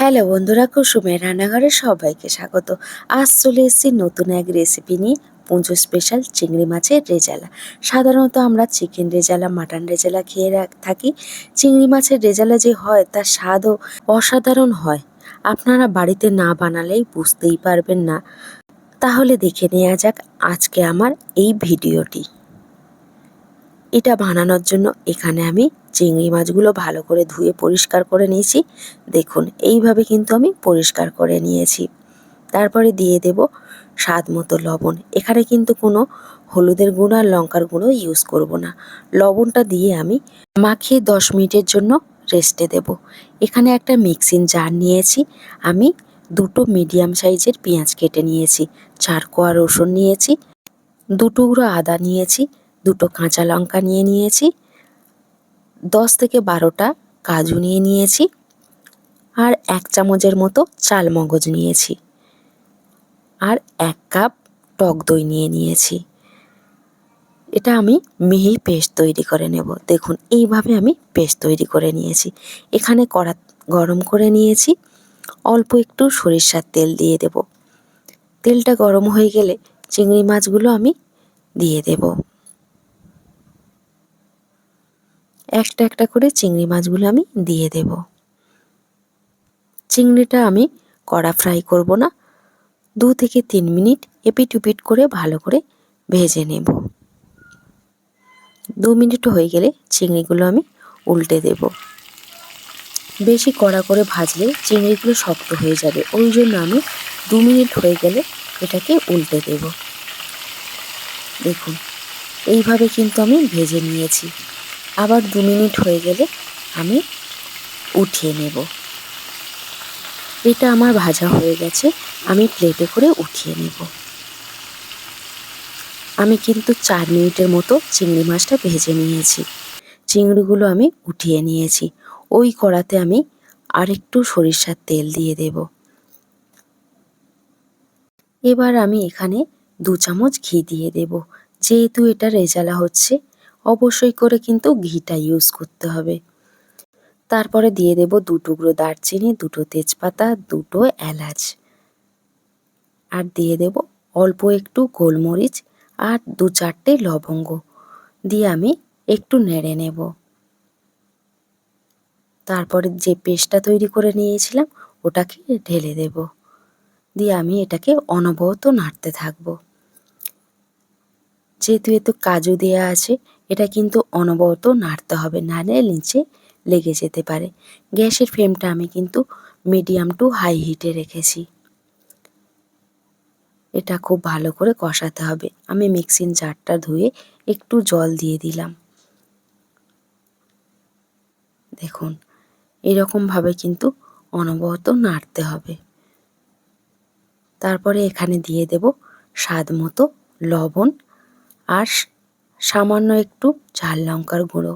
Hello বন্ধুরা, কুসুমের রান্নাঘরে সবাইকে স্বাগত। আজ চলে এসেছি নতুন এক রেসিপি নিয়ে পুজো স্পেশাল চিংড়ি মাছের রেজালা। সাধারণত আমরা চিকেন রেজালা মাটন রেজালা খেয়ে থাকি। চিংড়ি মাছের রেজালা যে হয়, তার স্বাদও অসাধারণ হয়। আপনারা বাড়িতে না বানালেই বুঝতেই পারবেন না। তাহলে দেখে নেওয়া যাক আজকে আমার এই ভিডিওটি। এটা বানানোর জন্য এখানে আমি চিংড়ি মাছগুলো ভালো করে ধুয়ে পরিষ্কার করে নিয়েছি। দেখুন, এইভাবে কিন্তু আমি পরিষ্কার করে নিয়েছি। তারপরে দিয়ে দেব স্বাদ মতো লবণ। এখানে কিন্তু কোনো হলুদের গুঁড়ো আর লঙ্কার গুঁড়ো ইউজ করব না। লবণটা দিয়ে আমি মাখিয়ে দশ মিনিটের জন্য রেস্টে দেব। এখানে একটা মিক্সিং জার নিয়েছি। আমি দুটো মিডিয়াম সাইজের পেঁয়াজ কেটে নিয়েছি। চার কোয়া রসুন নিয়েছি। দু টুকরো আদা নিয়েছি। দুটো কাঁচা লঙ্কা নিয়ে নিয়েছি। দশ থেকে বারোটা কাজু নিয়ে নিয়েছি আর এক চামচের মতো চাল মগজ নিয়েছি আর এক কাপ টক দই নিয়ে নিয়েছি। এটা আমি মিহি পেস্ট তৈরি করে নেব। দেখুন, এইভাবে আমি পেস্ট তৈরি করে নিয়েছি। এখানে কড়া গরম করে নিয়েছি। অল্প একটু সরিষার তেল দিয়ে দেব। তেলটা গরম হয়ে গেলে চিংড়ি মাছগুলো আমি দিয়ে দেব। একটা একটা করে চিংড়ি মাছগুলো আমি দিয়ে দেব। চিংড়িটা আমি কড়া ফ্রাই করব না, দু থেকে তিন মিনিট এপিট উপিট করে ভালো করে ভেজে নেব। দু মিনিট হয়ে গেলে চিংড়িগুলো আমি উল্টে দেব। বেশি কড়া করে ভাজলে চিংড়িগুলো শক্ত হয়ে যাবে, ওই জন্য আমি দু মিনিট হয়ে গেলে এটাকে উল্টে দেব। দেখুন, এইভাবে কিন্তু আমি ভেজে নিয়েছি। আবার দু মিনিট হয়ে গেলে আমি উঠিয়ে নেব। এটা আমার ভাজা হয়ে গেছে, আমি প্লেটে করে উঠিয়ে নেব। আমি কিন্তু চার মিনিটের মতো চিংড়ি মাছটা ভেজে নিয়েছি। চিংড়িগুলো আমি উঠিয়ে নিয়েছি। ওই কড়াতে আমি আরেকটু সরিষার তেল দিয়ে দেব। এবার আমি এখানে দু চামচ ঘি দিয়ে দেব। যেহেতু এটা রেজালা হচ্ছে অবশ্যই করে কিন্তু ঘিটা ইউজ করতে হবে। তারপরে দিয়ে দেব দু টুকরো দারচিনি, দুটো তেজপাতা, দুটো এলাচ। আর দিয়ে দেব অল্প একটু গোলমরিচ আর দু চারটে লবঙ্গ। দিয়ে আমি একটু নেড়ে নেব। তারপরে যে পেস্টটা তৈরি করে নিয়েছিলাম, ওটাকে ঢেলে দেব। দিয়ে আমি এটাকে অনবরত নাড়তে থাকব। যেহেতু এতে কাজু দেওয়া আছে, এটা কিন্তু অনবরত নাড়তে হবে নাড়লে নিচে লেগে যেতে পারে। গ্যাসের ফ্লেমটা আমি কিন্তু মিডিয়াম টু হাই হিটে রেখেছি। এটা খুব ভালো করে কষাতে হবে। আমি মিক্সিং জারটা ধুয়ে একটু জল দিয়ে দিলাম। দেখুন, এরকমভাবে কিন্তু অনবরত নাড়তে হবে। তারপরে এখানে দিয়ে দেব স্বাদ মতো লবণ আর সামান্য একটু ঝাল লঙ্কার গুঁড়ো।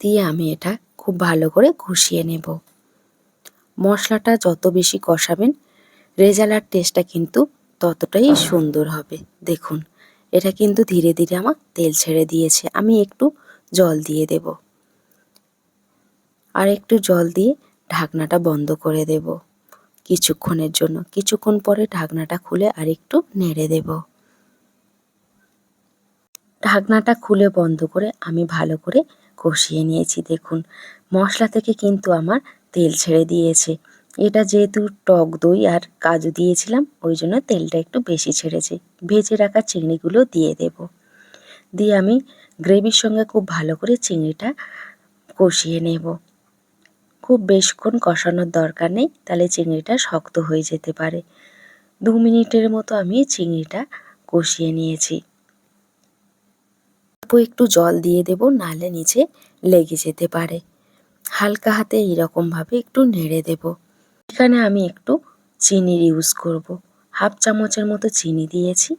দিয়ে আমি এটা খুব ভালো করে কষিয়ে নেব। মশলাটা যত বেশি কষাবেন রেজালার টেস্টটা কিন্তু ততটাই সুন্দর হবে। দেখুন, এটা কিন্তু ধীরে ধীরে আমার তেল ছেড়ে দিয়েছে। আমি একটু জল দিয়ে দেব। আর একটু জল দিয়ে ঢাকনাটা বন্ধ করে দেব। কিছুক্ষণের জন্য। কিছুক্ষণ পরে ঢাকনাটা খুলে আর একটু নেড়ে দেব। ঢাকনাটা খুলে বন্ধ করে আমি ভালো করে কষিয়ে নিয়েছি, দেখুন। মশলা থেকে কিন্তু আমার তেল ছেড়ে দিয়েছে। এটা যেহেতু টক দই আর কাজু দিয়েছিলাম, ওই জন্য তেলটা একটু বেশি ছেড়েছে। ভেজে রাখা চিংড়িগুলো দিয়ে দেব। দিয়ে আমি গ্রেভির সঙ্গে খুব ভালো করে চিংড়িটা কষিয়ে নেব। খুব বেশক্ষণ কষানোর দরকার নেই, তাহলে চিংড়িটা শক্ত হয়ে যেতে পারে। দু মিনিটের মতো আমি চিংড়িটা কষিয়ে নিয়েছি। অল্প একটু জল দিয়ে দেব নালে নিচে লেগে যেতে পারে। হালকা হাতে এইরকমভাবে একটু নেড়ে দেব। এখানে আমি একটু চিনির ইউজ করব। হাফ চামচের মতো চিনি দিয়েছি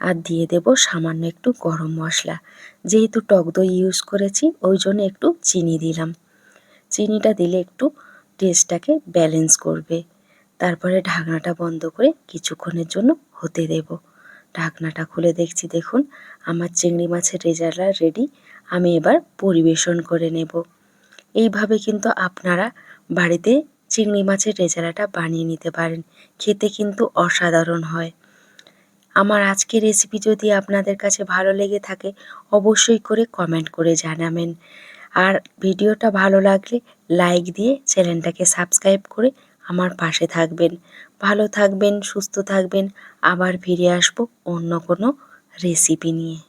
আর দিয়ে দেব সামান্য একটু গরম মশলা। যেহেতু টক দই ইউজ করেছি, ওই জন্য একটু চিনি দিলাম। চিনিটা দিলে একটু টেস্টটাকে ব্যালেন্স করবে। তারপরে ঢাকনাটা বন্ধ করে কিছুক্ষণের জন্য হতে দেব। ঢাকনাটা খুলে দেখছি, দেখুন, আমার চিংড়ি মাছের রেজালা রেডি আমি এবার পরিবেশন করে নেব। এইভাবে কিন্তু আপনারা বাড়িতে চিংড়ি মাছের রেজালাটা বানিয়ে নিতে পারেন, খেতে কিন্তু অসাধারণ হয়। আমার আজকের রেসিপি যদি আপনাদের কাছে ভালো লেগে থাকে, অবশ্যই করে কমেন্ট করে জানাবেন। আর ভিডিওটা ভালো লাগলে লাইক দিয়ে চ্যানেলটাকে সাবস্ক্রাইব করে আমার পাশে থাকবেন। ভালো থাকবেন, সুস্থ থাকবেন। আবার ফিরে আসব অন্য কোনো রেসিপি নিয়ে।